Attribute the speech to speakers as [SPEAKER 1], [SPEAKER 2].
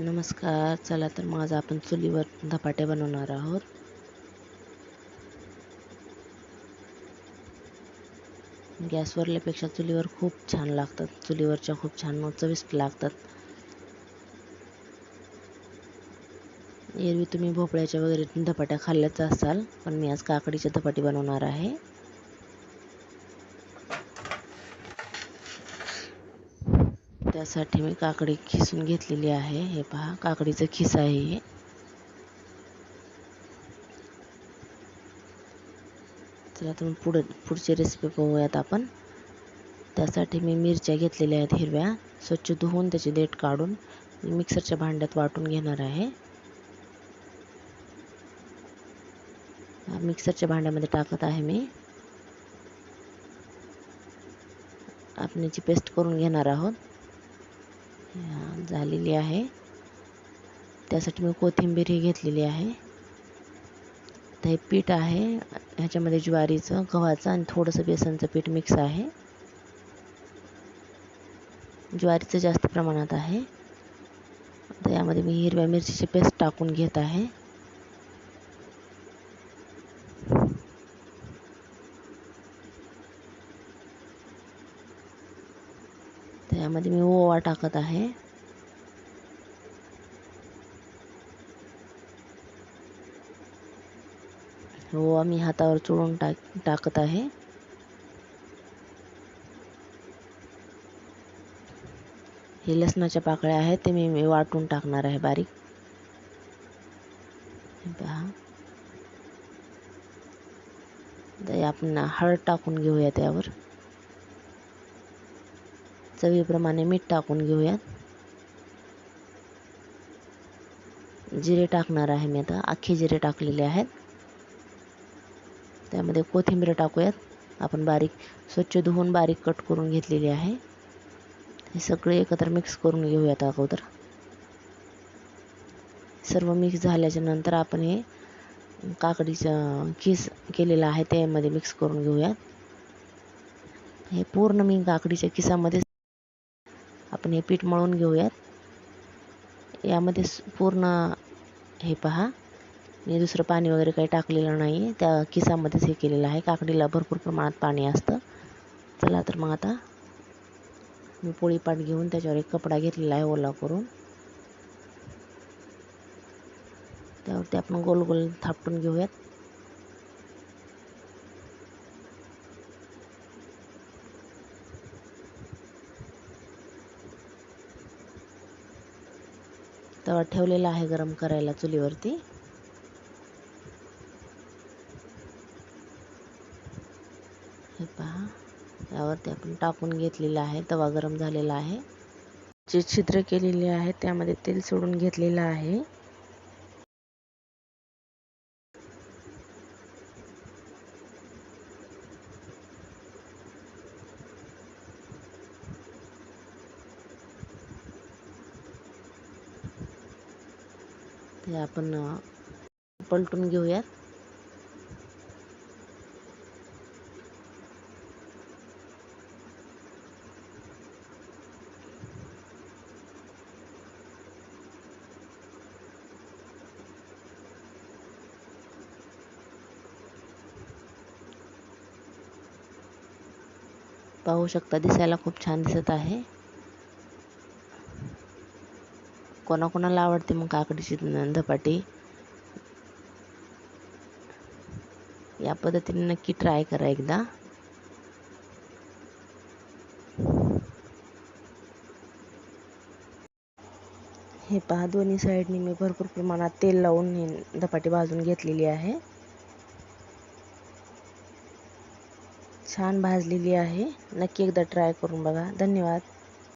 [SPEAKER 1] नमस्कार चला तर मग आज आपण चुलीवर धपाटे बनवणार आहोत. गॅसवरल्यापेक्षा चुलीवर खूप छान लागतात. चुलीवरच्या खूप छान चविष्ट लागतात. एरवी तुम्ही भोपळ्याच्या वगैरे धपाट्या खाल्ल्याच असाल पण मी आज काकडीच्या धपाटे बनवणार आहे. त्यासाठी मी काकडी खिसून घेतलेली आहे. हे पहा काकडीचं खिस आहे हे. चला तर पुढे पुढची रेसिपी पाहूयात आपण. त्यासाठी मी मिरच्या घेतलेल्या आहेत हिरव्या. स्वच्छ धुवून त्याची देठ काढून मिक्सरच्या भांड्यात वाटून घेणार आहे. मिक्सरच्या भांड्यामध्ये टाकत आहे मी. आपण याची पेस्ट करून घेणार आहोत. झालेली आहे. त्यासाठी मी कोथिंबीर ही घेतलेली आहे. तर हे पीठ आहे. ह्याच्यामध्ये ज्वारीचं गव्हाचं आणि थोडंसं बेसनचं पीठ मिक्स आहे. ज्वारीचं जास्त प्रमाणात आहे. तर यामध्ये मी हिरव्या मिरचीची पेस्ट टाकून घेत आहे. त्यामध्ये मी ओवा टाकत आहे. ओवा मी हातावर चोळून टाक टाकत आहे. हे लसणाच्या पाकळ्या आहेत ते मी मी वाटून टाकणार आहे बारीक. पहा. आपण हळद टाकून घेऊया त्यावर. चवीप्रमाणे मीठ टाकून घेऊयात. जिरे टाकणार आहे मी आता. अख्खे जिरे टाकलेले आहेत. त्यामध्ये कोथिंबीर टाकूयात. आपण बारीक स्वच्छ धुवून बारीक कट करून घेतलेली आहे. हे सगळे एकत्र मिक्स करून घेऊयात अगोदर. सर्व मिक्स झाल्याच्यानंतर आपण हे काकडीचं किस केलेलं आहे त्यामध्ये मिक्स करून घेऊयात. हे पूर्ण मी काकडीच्या किसामध्ये आपण हे पीठ मळून घेऊयात. यामध्ये पूर्ण हे पहा. मी दुसरं पाणी वगैरे काही टाकलेलं नाही त्या किसामध्येच हे केलेलं आहे. काकडीला भरपूर प्रमाणात पाणी असतं. चला तर मग आता मी पोळीपाट घेऊन त्याच्यावर एक कपडा घेतलेला आहे ओला करून. त्यावरती आपण गोल गोल थापटून घेऊयात. तवा ठेवलेला आहे गरम करायला चुलीवरती. हे पहा यावरती आपण टाकून घेतलेलं आहे तवा गरम झालेला आहे. जे छिद्र केलेले आहे त्यामध्ये तेल सोडून घेतलेलं आहे. ते आपण पलटून घेऊयात. पाहू शकता दिसायला खूप छान दिसत आहे. कोणाकोणाला आवडते मग काकडीची धपाटी या पद्धतीने नक्की ट्राय करा एकदा. हे पहा दोन्ही साईडने मी भरपूर प्रमाणात तेल लावून ही धपाटी भाजून घेतलेली आहे. छान भाजलेली आहे. नक्की एकदा ट्राय करून बघा. धन्यवाद.